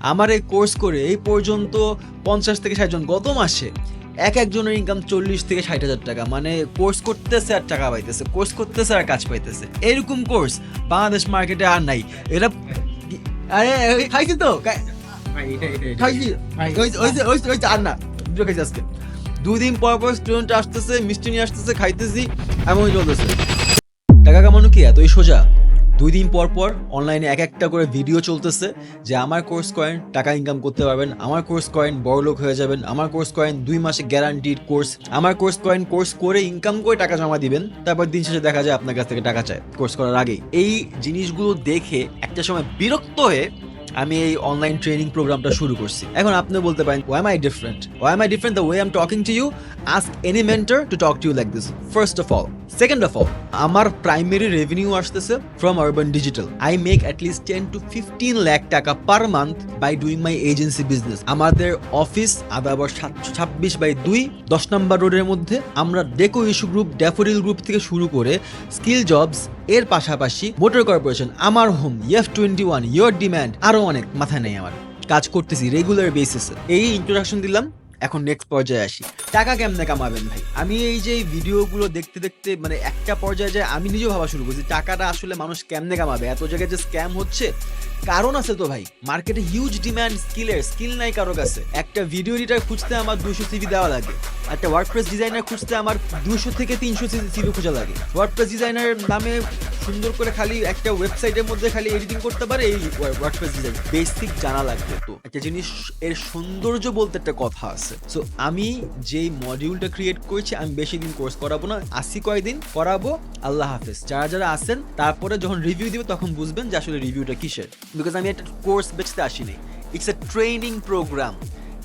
আমার এই কোর্স করে এই পর্যন্ত পঞ্চাশ থেকে ষাট জন গত মাসে এক একজনের ইনকাম চল্লিশ থেকে ষাট হাজার টাকা। মানে কোর্স করতেছে আর টাকা পাইতেছে কোর্স করতেছে আর কাজ পাইতেছে। এরকম কোর্স বাংলাদেশ মার্কেটে আর নাই। এটা আরে খাইছি তো? খাইছি। ওই- আর না খাইছি আজকে। দুই দিন পর পর স্টুডেন্ট আসতেছে মিষ্টি নিয়ে আসতেছে খাইতেছি এমনই চলতেছে। টাকা কামানো কি এতই সোজা? দুই দিন পর পর অনলাইনে এক একটা করে ভিডিও চলতেছে যে আমার কোর্স কয়েন টাকা ইনকাম করতে পারবেন, আমার কোর্স কয়েন বড়লোক হয়ে যাবেন, আমার কোর্স কয়েন দুই মাসে গ্যারান্টিড কোর্স আমার কোর্স কয়েন কোর্স করে ইনকাম করে টাকা জমা দিবেন, তারপর দিন শেষে দেখা যায় আপনার কাছ থেকে টাকা চায় কোর্স করার আগেই। এই জিনিসগুলো দেখে একটা সময় বিরক্ত হয়ে আমি এই অনলাইন ট্রেনিং প্রোগ্রামটা শুরু করছি। এখন আপনি বলতে পারেন why am I different why am I different the way I am talking to you ask any mentor to talk to you like this first of all second of all আমার primary revenue আসতেছে from urban digital I make at least ten to fifteen lakh taka per month by doing my agency business আমাদের office Adabor সাতশো ছাব্বিশ by দুই, দশ নম্বর রোডের মধ্যে আমরা ডেকো ইস্যু গ্রুপ ড্যাফোডিল গ্রুপ থেকে শুরু করে স্কিল জবস এর পাশাপাশি মোটর কর্পোরেশন আমার হোম ইয়েফ টোয়েন্টি ওয়ান ইয়োর ডিম্যান্ড আরও অনেক মাথায় নেই আমার। কাজ করতেছি রেগুলার বেসিসে এই ইন্ট্রোডাকশন দিলাম, এখন নেক্সট পর্যায়ে আসি। টাকা কেমনে কামাবেন ভাই? আমি এই যে ভিডিওগুলো দেখতে দেখতে মানে একটা পর্যায়ে যায়, আমি নিজেও ভাবা শুরু করছি, টাকাটা আসলে মানুষ কেমনে কামাবে? এত জায়গায় যে স্ক্যাম হচ্ছে, কারণ আছে তো ভাই মার্কেটে হিউজ ডিমান্ড স্কিলের স্কিল নাই কারও কাছে। একটা ভিডিও এডিটার খুঁজতে আমার দুশো সিভি দেওয়া লাগে, একটা ওয়ার্ডপ্রেস ডিজাইনার খুঁজতে আমার দুশো থেকে তিনশো সিভি খোঁজা লাগে। ওয়ার্ডপ্রেস ডিজাইনার নামে সুন্দর করে খালি একটা ওয়েবসাইটের মধ্যে খালি এডিটিং করতে পারে, এই ওয়ার্ডপ্রেস ডিজাইন বেসিক জানা লাগবে তো। একটা জিনিস, এর সৌন্দর্য বলতে একটা কথা আছে। সো আমি যেই মডিউলটা ক্রিয়েট করেছি, আমি বেশি দিন কোর্স করাবো না। আসি কয়দিন, করাবো। আল্লাহ হাফেজ। যারা যারা আসেন তারপরে যখন রিভিউ দিবে, তখন বুঝবেন যে আসলে রিভিউটা কিসের। বিকজ আমি একটা কোর্স বেচতে আসিনি। ইটস এ ট্রেনিং প্রোগ্রাম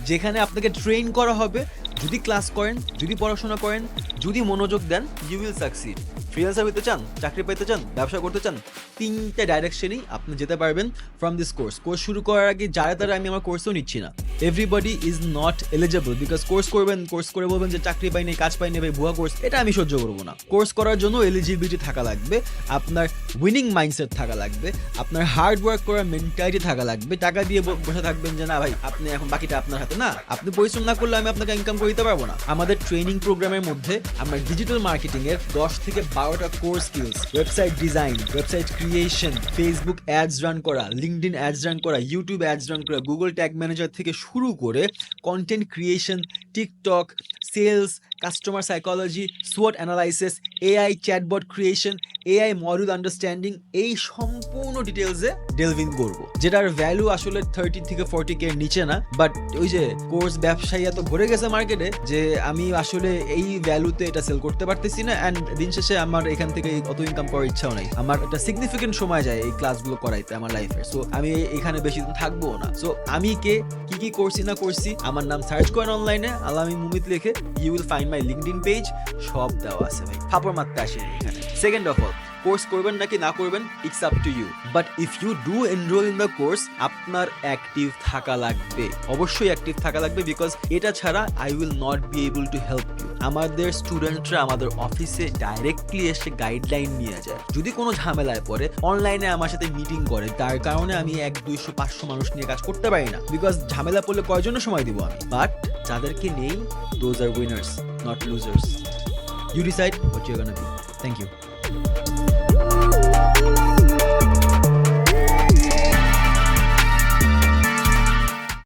যেখানে আপনাকে ট্রেন করা হবে যদি ক্লাস করেন, যদি পড়াশোনা করেন, যদি মনোযোগ দেন ইউ উইল সাকসিড ফ্রিল্যান্সার হতে চান, চাকরি পেতে চান, ব্যবসা করতে চান, তিনটা ডাইরেকশনেই আপনি যেতে পারবেন ফ্রম দিস কোর্স কোর্স শুরু করার আগে যারা তারা আমি আমার কোর্সও নিচ্ছি না। Everybody is not eligible because course করবেন কোর্স করে বলবেন যে চাকরি পাইনি, কাজ পাইনি ভাই, ভুয়া কোর্স এটা আমি সহ্য করব না। কোর্স করার জন্য এলিজিবিলিটি থাকা লাগবে, আপনার উইনিং মাইন্ডসেট থাকা লাগবে, আপনার হার্ড ওয়ার্ক করার মেন্টালিটি থাকা লাগবে, টাকা দিয়ে বসে থাকবেন যে না ভাই, আপনি এখন বাকিটা আপনার হাতে। না, আপনি পরিশ্রম না করলে আমি আপনাকে ইনকাম করে দিতে পারব না। আমাদের ট্রেনিং প্রোগ্রামের মধ্যে আমরা ডিজিটাল মার্কেটিং এর দশ থেকে বারোটা core skills website design website creation Facebook ads run করা লিঙ্কডিন অ্যাডস রান করা ইউটিউব অ্যাডস রান করা গুগল ট্যাগ ম্যানেজার থেকে শুরু করে content creation TikTok sales customer psychology সোয়াট analysis AI chatbot creation AI module understanding এই সম্পূর্ণ ডিটেলসে ডেলভিন করব। যেটার ভ্যালু আসলে থার্টি থেকে ফোরটি কে নিচে না বাট ওই যে কোর্স ব্যবসায়ী এত ভরে গেছে মার্কেটে যে আমি আসলে এই ভ্যালুতে এটা সেল করতে পারতেছি না অ্যান্ড দিন শেষে আমার এখান থেকে অত ইনকাম করার ইচ্ছাও নাই। আমার একটা সিগনিফিকেন্ট সময় যায় এই ক্লাসগুলো করাইতে আমার লাইফে সো আমি এখানে বেশি দিন থাকব না। সো আমি কে কি কি করছি না করছি, আমার নাম সার্চ করেন অনলাইনে আলামি মুমিত লিখে you will find my LinkedIn page সব দেওয়া আছে ভাই। ফাপড় মারতে আসেনি এখানে। সেকেন্ড অফ অল কোর্স করবেন নাকি না করবেন it's up to you but if you do enroll in the course আপনার অ্যাক্টিভ থাকা লাগবে। অবশ্যই অ্যাক্টিভ থাকা লাগবে বিকজ এটা ছাড়া I will not be able to help you আমাদের স্টুডেন্টরা আমাদের অফিসে ডাইরেক্টলি এসে গাইডলাইন নিয়ে যায়। যদি কোনো ঝামেলায় পড়ে অনলাইনে আমার সাথে মিটিং করে, তার কারণে আমি এক, দুইশো, পাঁচশো মানুষ নিয়ে কাজ করতে পারি না। বিকজ ঝামেলা পড়লে কয়জনের সময় দিব আমি? বাট যাদেরকে নেই those are winners not losers you decide what you gonna be thank you